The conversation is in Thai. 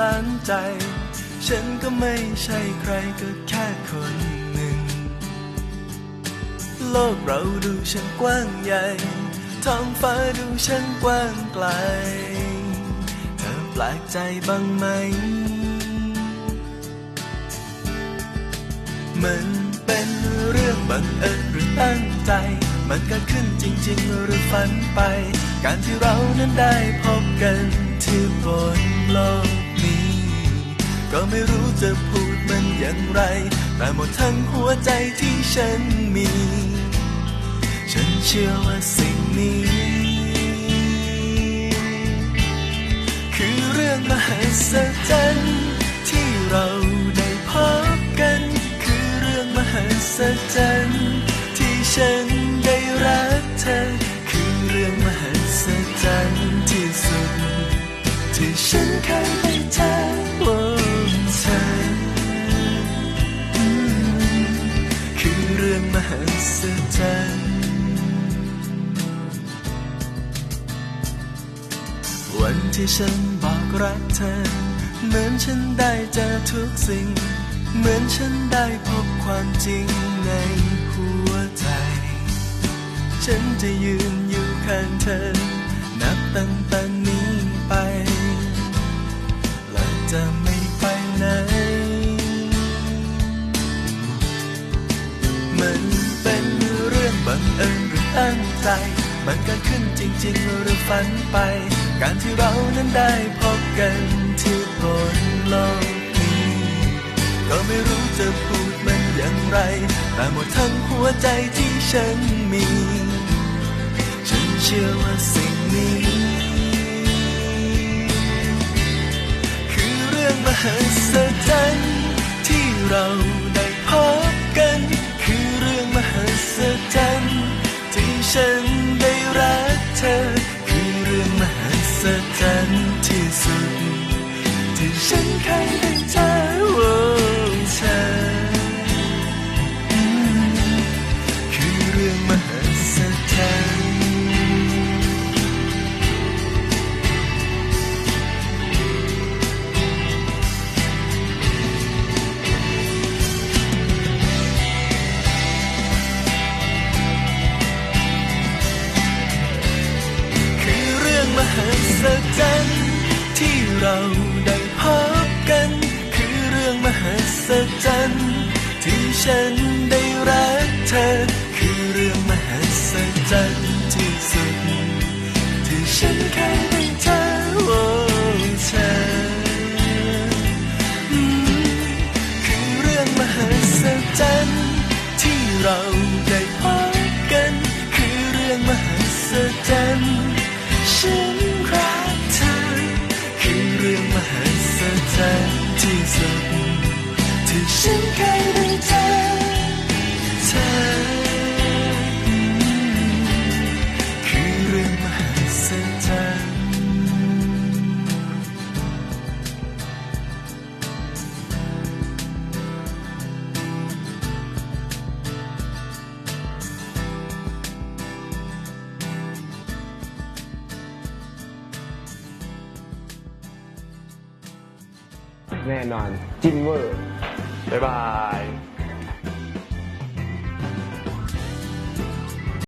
ล้านใจ ฉันก็ไม่ใช่ใครก็แค่คนหนึ่ง โลกเราดูช่างกว้างใหญ่ ท้องฟ้าดูช่างกว้างไกล เธอแปลกใจบ้างไหม มันเป็นเรื่องบังเอิญหรือตั้งใจ มันเกิดขึ้นจริง ๆ หรือฝันไป การที่เรานั้นได้พบกันที่บนโลก ก็ไม่รู้จะพูดมันอย่างไร แต่หมดทั้งหัวใจที่ฉันมี ฉันเชื่อว่าสิ่งนี้ คือเรื่องมหัศจรรย์ที่เราได้พบกัน คือเรื่องมหัศจรรย์ที่ฉัน วันที่ฉันบอกรักเธอ เหมือนฉันได้เจอทุกสิ่ง เหมือนฉันได้พบความจริงในหัวใจ ฉันจะยืนอยู่ข้างเธอ นับตั้งแต่นี้ไปและจะไม่ไปไหน มันเป็นเรื่องบังเอิญหรือตั้งใจ มันเกิดขึ้นจริง ๆ หรือฝันไป การที่เรานั้นได้พบกันที่บนโลกนี้ ก็ไม่รู้จะพูดมันอย่างไร แต่หมดทั้งหัวใจที่ฉันมี ฉันเชื่อว่าสิ่งนี้ ย์ที่สุด รั แน่นอน จินเวอร์ บ๊ายบาย